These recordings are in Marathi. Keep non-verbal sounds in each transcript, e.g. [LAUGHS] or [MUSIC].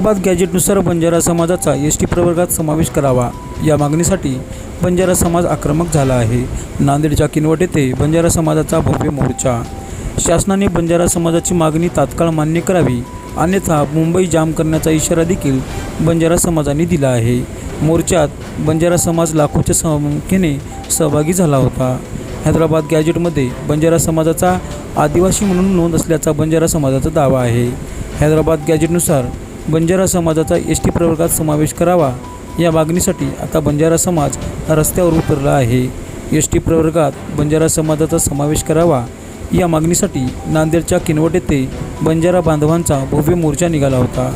हैदराबाद गॅजेटनुसार बंजारा समाजाचा एस टी प्रवर्गात समावेश करावा. या मागणीसाठी बंजारा समाज आक्रमक झाला आहे. नांदेडच्या किनवट येथे बंजारा समाजाचा भव्य मोर्चा. शासनाने बंजारा समाजाची मागणी तात्काळ मान्य करावी. अन्यथा मुंबई जाम करण्याचा इशारा देखील बंजारा समाजाने दिला आहे. मोर्चात बंजारा समाज लाखोच्या संख्येने सहभागी झाला होता. हैदराबाद गॅजेटमध्ये बंजारा समाजाचा आदिवासी म्हणून नोंद असल्याचा बंजारा समाजाचा दावा आहे. हैदराबाद गॅजेटनुसार बंजारा समाजाचा एस टी प्रवर्गात समावेश करावा या मागणीसाठी आता बंजारा समाज रस्त्यावर उतरला आहे. एस टी प्रवर्गात बंजारा समाजाचा समावेश करावा या मागणीसाठी नांदेडच्या किनवट येथे बंजारा बांधवांचा भव्य मोर्चा निघाला होता.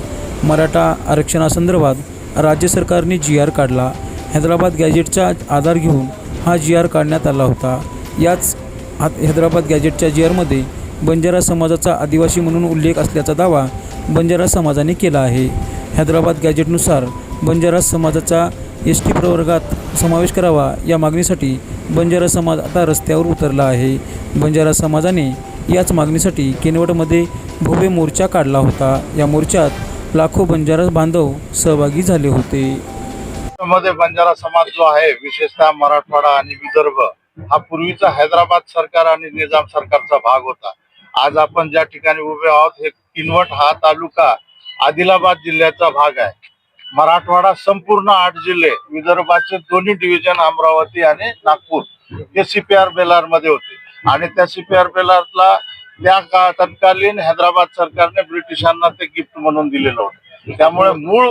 मराठा आरक्षणासंदर्भात राज्य सरकारने जी आर काढला. हैदराबाद गॅजेटचा आधार घेऊन हा जी आर काढण्यात आला होता. याच हैदराबाद गॅजेटच्या जी आरमध्ये बंजारा समाजाचा आदिवासी म्हणून उल्लेख असल्याचा दावा बंजारा समाजाने केला आहे. हैदराबाद गॅजेटनुसार बंजारा समाजाचा एस टी प्रवर्गात समावेश करावा या मागणीसाठी बंजारा समाज आता रस्त्यावर उतरला आहे. बंजारा समाजाने याच मागणीसाठी किनवटमध्ये भव्य मोर्चा काढला होता. या मोर्चात लाखो बंजारा बांधव सहभागी झाले होते. मध्ये बंजारा समाज जो आहे विशेषतः मराठवाडा आणि विदर्भ हा पूर्वीचा हैदराबाद सरकार आणि निजाम सरकारचा भाग होता. आज आपण ज्या ठिकाणी उभे आहोत हे किनवट हा तालुका आदिलाबाद जिल्ह्याचा भाग आहे. मराठवाडा संपूर्ण आठ जिल्हे विदर्भाचे दोन्ही डिव्हिजन अमरावती आणि नागपूर हे सीपीआर बेलारमध्ये होते. आणि त्या सीपीआर बेलारला त्या का तत्कालीन हैदराबाद सरकारने ब्रिटिशांना ते गिफ्ट म्हणून दिलेलं होतं. त्यामुळे मूळ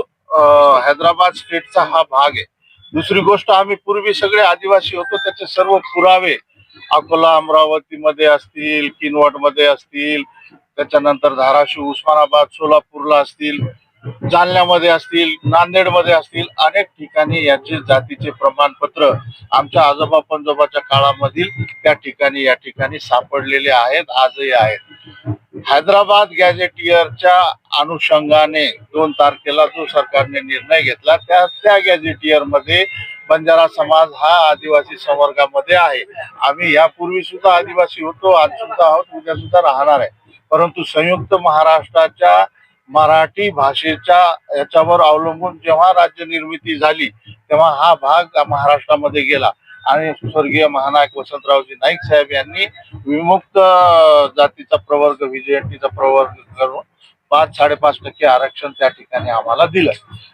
हैदराबाद स्टेटचा हा भाग आहे. दुसरी गोष्ट आम्ही पूर्वी सगळे आदिवासी होतो त्याचे सर्व पुरावे अकोला अमरावती मध्ये असतील किनवटमध्ये असतील त्याच्यानंतर धाराशिव उस्मानाबाद सोलापूरला असतील जालन्यामध्ये असतील नांदेडमध्ये असतील अनेक ठिकाणी याचे जातीचे प्रमाणपत्र आमच्या आजोबा पंजोबाच्या काळामधील त्या ठिकाणी या ठिकाणी सापडलेले आहेत आजही आहेत. हैदराबाद गॅझेटियरच्या अनुषंगाने दोन तारखेला जो सरकारने निर्णय घेतला त्या त्या गॅझेटियरमध्ये बंजारा समाज हा आदिवासी संवर्गामध्ये आहे. आम्ही यापूर्वी सुद्धा आदिवासी होतो आज सुद्धा आहोत उद्या सुद्धा राहणार आहे. परंतु संयुक्त महाराष्ट्राच्या मराठी भाषेच्या याच्यावर अवलंबून जेव्हा राज्य निर्मिती झाली तेव्हा हा भाग महाराष्ट्रामध्ये गेला. आणि स्वर्गीय महानायक वसंतरावजी नाईक साहेब यांनी विमुक्त जातीचा प्रवर्ग विजयंतीचा प्रवर्ग करून पाच साडेपाच टक्के आरक्षण त्या ठिकाणी आम्हाला दिलं.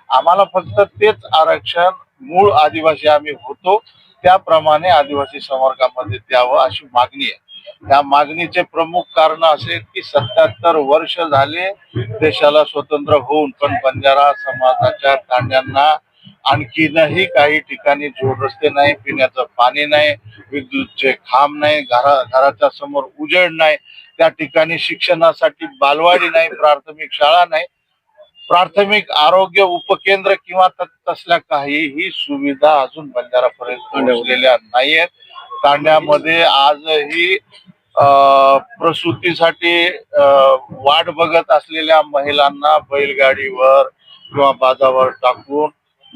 आम्हाला फक्त तेच आरक्षण मूळ आदिवासी आम्ही होतो. त्याप्रमाणे आदिवासी संवर्गामध्ये द्यावं अशी मागणी आहे. त्या मागणीचे प्रमुख कारण असे की सत्याहत्तर वर्ष झाले देशाला स्वतंत्र होऊन पण बंजारा समाजाच्या तांड्यांना आणखीनही काही ठिकाणी जोड रस्ते नाही पिण्याचं पाणी नाही विद्युतचे खांब नाही घरा घराच्या समोर उजेड नाही. त्या ठिकाणी शिक्षणासाठी बालवाडी नाही प्राथमिक शाळा नाही. प्राथमिक आरोग्य उपकेंद्र किंवा त- तसल्या काहीही सुविधा अजून बंजारापर्यंत पोहोचलेल्या नाहीयेत. तांड्यामध्ये आजही प्रसूतीसाठी वाट बघत असलेल्या महिलांना बैलगाडीवर किंवा बाजावर टाकून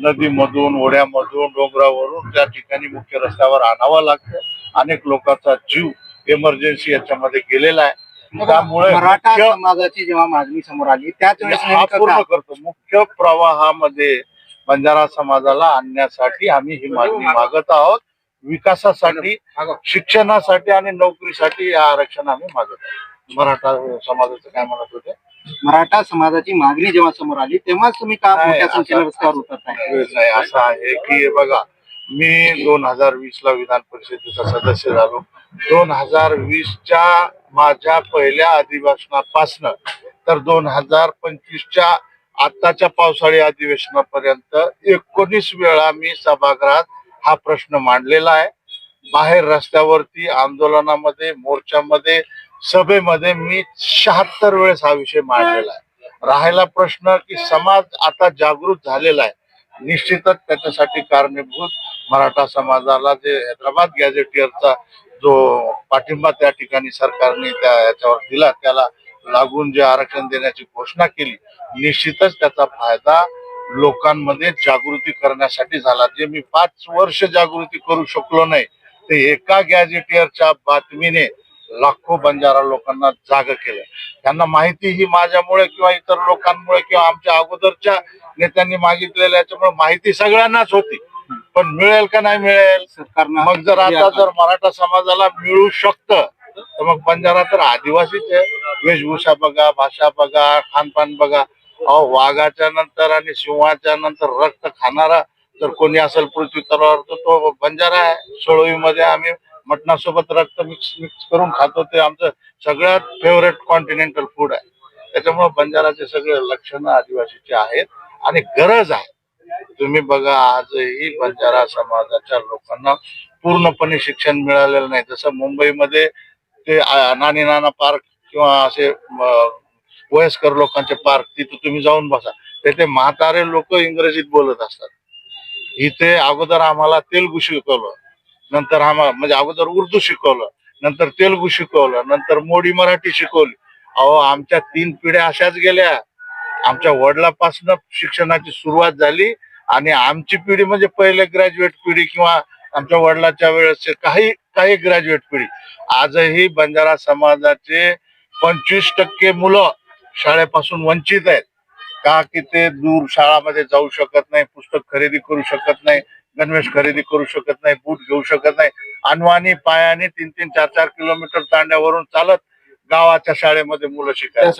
नदीमधून ओढ्यामधून डोंगरावरून त्या ठिकाणी मुख्य रस्त्यावर आणावं लागतं. अनेक लोकांचा जीव इमर्जन्सी याच्यामध्ये गेलेला आहे. त्यामुळे मराठा मुख्य- समाजाची जेव्हा मागणी समोर आली त्याच वेळेस हा नेमकं पूर्ण? करतो. मुख्य प्रवाहामध्ये बंजारा समाजाला आणण्यासाठी आम्ही ही मागणी मागत आहोत. विकासासाठी शिक्षणासाठी आणि नोकरीसाठी हे आरक्षण आम्ही मागत आहोत. मराठा समाजाचं काय म्हणत होते? मराठा समाजाची मागणी जेव्हा समोर आली तेव्हाच तुम्ही का नाही, मोठ्या असं- संख्येने रस्त्यावर उतरत आहे नाही असं आहे की बघा मी दोन हजार वीस ला विधान परिषदेचा सदस्य झालो. दोन हजार वीसच्या माझ्या पहिल्या अधिवेशनापासनं तर दोन हजार पंचवीसच्या आताच्या पावसाळी अधिवेशनापर्यंत एकोणीस वेळा मी सभागृहात हा प्रश्न मांडलेला आहे. बाहेर रस्त्यावरती आंदोलनामध्ये मोर्चामध्ये सभेमध्ये मी शहात्तर वेळेस हा विषय मांडलेला आहे. राहिला प्रश्न की समाज आता जागृत झालेला आहे. निश्चितच त्याच्यासाठी कारणीभूत मराठा समाजाला जे हैदराबाद गॅझेटियरचा जो पाठिंबा त्या ठिकाणी सरकारने त्या याच्यावर दिला त्याला लागून जे आरक्षण देण्याची घोषणा केली निश्चितच त्याचा फायदा लोकांमध्ये जागृती करण्यासाठी झाला. जे मी पाच वर्ष जागृती करू शकलो नाही ते एका गॅझेटियरच्या बातमीने लाखो बंजारा लोकांना जाग केलं. त्यांना माहिती ही माझ्यामुळे किंवा इतर लोकांमुळे किंवा आमच्या अगोदरच्या नेत्यांनी मागितलेल्या याच्यामुळे माहिती सगळ्यांनाच होती. पण मिळेल का नाही मिळेल? सरकारनं मग जर आता जर मराठा समाजाला मिळू शकतं तर मग बंजारा तर आदिवासीच आहे. वेशभूषा बघा भाषा बघा खानपान बघा. अहो वाघाच्या नंतर आणि सिंहाच्या नंतर रक्त खाणारा जर कोणी असेल पृथ्वी तलावर तर तो बंजारा आहे. सोळवीमध्ये आम्ही मटणासोबत रक्त मिक्स मिक्स करून खातो. ते आमचं सगळ्यात फेवरेट कॉन्टिनेंटल फूड आहे. त्याच्यामुळे बंजाराचे सगळे लक्षणं आदिवासीचे आहेत आणि गरज आहे. तुम्ही बघा आजही बंजारा समाजाच्या लोकांना पूर्णपणे शिक्षण मिळालेलं नाही. जसं मुंबईमध्ये ते नानी नाना पार्क किंवा असे वयस्कर लोकांचे पार्क तिथे तुम्ही जाऊन बसा. तिथे म्हातारे लोक इंग्रजीत बोलत असतात. इथे अगोदर आम्हाला तेलगू शिकवलं. नंतर आम्हाला म्हणजे अगोदर उर्दू शिकवलं. नंतर तेलगू शिकवलं. नंतर मोडी मराठी शिकवली. अहो आमच्या तीन पिढ्या अशाच गेल्या. आमच्या वडिलापासून शिक्षणाची सुरुवात झाली. आणि आमची पिढी म्हणजे पहिले ग्रॅज्युएट पिढी किंवा आमच्या वडिलाच्या वेळेस काही काही ग्रॅज्युएट पिढी. आजही बंजारा समाजाचे पंचवीस टक्के मुलं शाळेपासून वंचित आहेत. का की ते दूर शाळामध्ये जाऊ शकत नाही पुस्तक खरेदी करू शकत नाही गणवेश खरेदी करू शकत नाही बूट घेऊ शकत नाही. अनवानी पायाने तीन तीन चार चार किलोमीटर तांड्यावरून चालत गावाच्या शाळेमध्ये मुलं शिकायला.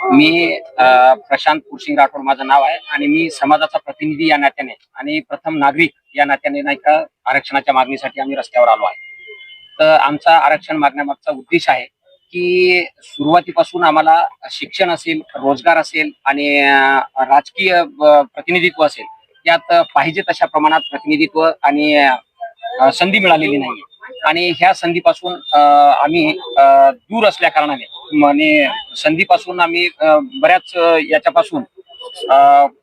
मी अ, प्रशांत पुरसिंग राठोड माझं नाव आहे आणि मी समाजाचा प्रतिनिधी या नात्याने आणि प्रथम नागरिक या नात्याने नाही का आरक्षणाच्या मागणीसाठी आम्ही रस्त्यावर आलो आहे. तर आमचा आरक्षण मागण्यामागचा उद्देश आहे की सुरुवातीपासून आम्हाला शिक्षण असेल रोजगार असेल आणि राजकीय प्रतिनिधित्व असेल यात पाहिजे तशा प्रमाणात प्रतिनिधित्व आणि संधी मिळालेली नाही. आणि ह्या संधीपासून आम्ही दूर असल्या कारणाने आणि संधीपासून आम्ही बऱ्याच याच्यापासून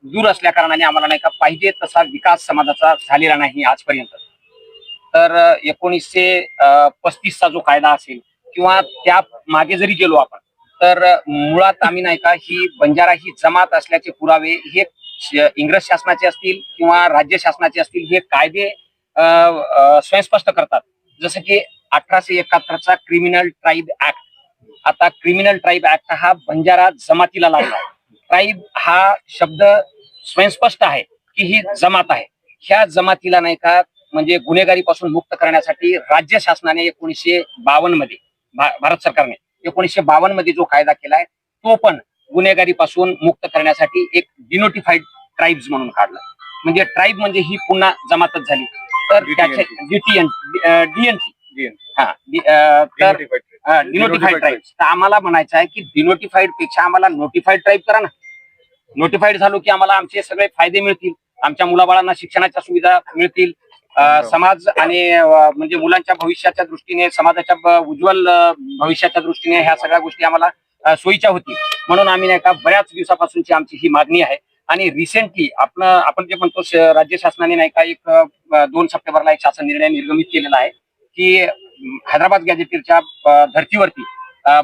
दूर असल्या कारणाने आम्हाला नाही का पाहिजे तसा विकास समाजाचा झालेला नाही आजपर्यंत. तर एकोणीसशे पस्तीसचा जो कायदा असेल किंवा त्या मागे जरी गेलो आपण तर मुळात आम्ही नाही का ही बंजारा ही जमात असल्याचे पुरावे हे इंग्रज शासनाचे असतील किंवा राज्य शासनाचे असतील हे कायदे स्वयंस्पष्ट करतात. जसं की अठराशे एकाहत्तरचा क्रिमिनल ट्राईब ऍक्ट आता क्रिमिनल ट्राईब ऍक्ट हा बंजारा जमातीला लागला. ट्राईब हा शब्द स्वयंस्पष्ट आहे की ही जमात आहे. ह्या जमातीला नाही का म्हणजे गुन्हेगारीपासून मुक्त करण्यासाठी राज्य शासनाने एकोणीसशे बावन्नमध्ये भारत सरकारने एकोणीसशे बावन्नमध्ये जो कायदा केलाय तो पण गुन्हेगारीपासून मुक्त करण्यासाठी एक डिनोटिफाईड ट्राईब्स म्हणून काढला. म्हणजे ट्राईब म्हणजे ही पुन्हा जमातच झाली. तर त्याचे डीटीएन डीएनटी हा डी- अं, तर डिनोटिफाईड ट्राईब तर आम्हाला म्हणायचं आहे की डिनोटिफाईडपेक्षा आम्हाला नोटिफाईड ट्राईब करा ना. नोटिफाईड झालो की आम्हाला आमचे सगळे फायदे मिळतील. आमच्या मुलाबाळांना शिक्षणाच्या सुविधा मिळतील. समाज आणि म्हणजे मुलांच्या भविष्याच्या दृष्टीने समाजाच्या उज्ज्वल भविष्याच्या दृष्टीने ह्या सगळ्या गोष्टी आम्हाला सोयीच्या होतील. म्हणून आम्ही नाही का बऱ्याच दिवसापासूनची आमची ही मागणी आहे. आणि रिसेंटली आपण आपण जे म्हणतो राज्य शासनाने नाही का एक दोन सप्टेंबरला एक शासन निर्णय निर्गमित केलेला आहे की हैदराबाद गॅजेटीरच्या धर्तीवरती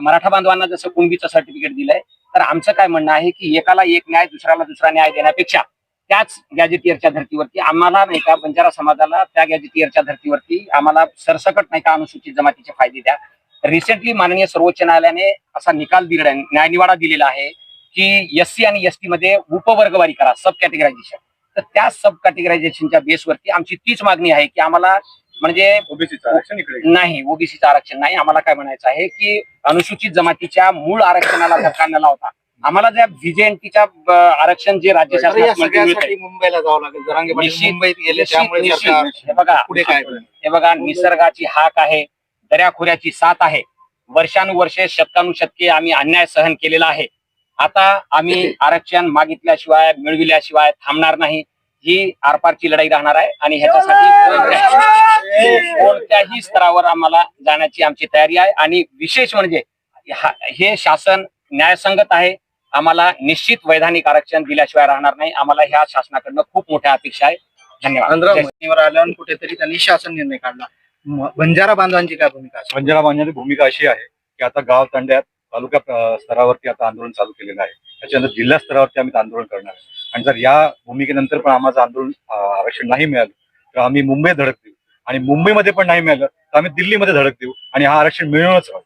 मराठा बांधवांना जसं कुणबीचं सर्टिफिकेट दिलंय तर आमचं काय म्हणणं आहे की एकाला एक न्याय दुसऱ्याला दुसरा न्याय देण्यापेक्षा त्याच गॅजेटियरच्या धर्तीवरती आम्हाला नाही का बंजारा समाजाला त्या गॅजेटियरच्या धर्तीवरती आम्हाला सरसकट नाही का अनुसूचित जमातीचे फायदे द्या. रिसेंटली माननीय सर्वोच्च न्यायालयाने असा निकाल दिलेला आहे, न्यायनिवाडा दिलेला आहे की एस सी आणि एस टी मध्ये उपवर्गवारी करा सब कॅटेगरायझेशन तर त्या सब कॅटेगरायझेशनच्या बेसवरती आमची तीच मागणी आहे की आम्हाला म्हणजे नाही ओबीसीचं आरक्षण नाही. आम्हाला काय म्हणायचं आहे की अनुसूचित जमातीच्या मूळ आरक्षणाला धक्का न लावता आम्हाला ज्या व्हीजेएनटीच्या आरक्षण जे राज्य सगळ्यासाठी मुंबईला जावं लागेल. मुंबईत गेले त्यामुळे हे बघा पुढे काय हे बघा निसर्गाची हाक आहे दर्याखोऱ्याची साथ आहे. वर्षानुवर्षे शतकानुशतके आम्ही अन्याय सहन केलेला आहे. आता आम्ही [LAUGHS] आरक्षण मागितल्याशिवाय मिळविल्याशिवाय थांबणार नाही. ही आरपारची लढाई राहणार आहे आणि ह्याच्यासाठी [LAUGHS] कोणत्याही- स्तरावर आम्हाला जाण्याची आमची तयारी आहे. आणि विशेष म्हणजे हा- शासन न्यायसंगत आहे. आम्हाला निश्चित वैधानिक आरक्षण दिल्याशिवाय राहणार नाही. आम्हाला ह्या शासनाकडनं खूप मोठ्या अपेक्षा आहे. धन्यवाद. आल्यावर कुठेतरी त्यांनी शासन निर्णय काढला. बंजारा बांधवांची काय भूमिका बंजारा बांधण्याची भूमिका अशी आहे की आता गाव तांड्यात तालुका स्तरावरती आता आंदोलन चालू केलेलं आहे. त्याच्यानंतर जिल्हा स्तरावरती आम्ही आंदोलन करणार आहे. आणि जर या भूमिकेनंतर पण आम्हाला आंदोलन आरक्षण नाही मिळालं तर आम्ही मुंबई धडक देऊ. आणि मुंबईमध्ये पण नाही मिळालं तर आम्ही दिल्लीमध्ये धडक देऊ. आणि हा आरक्षण मिळूनच हवं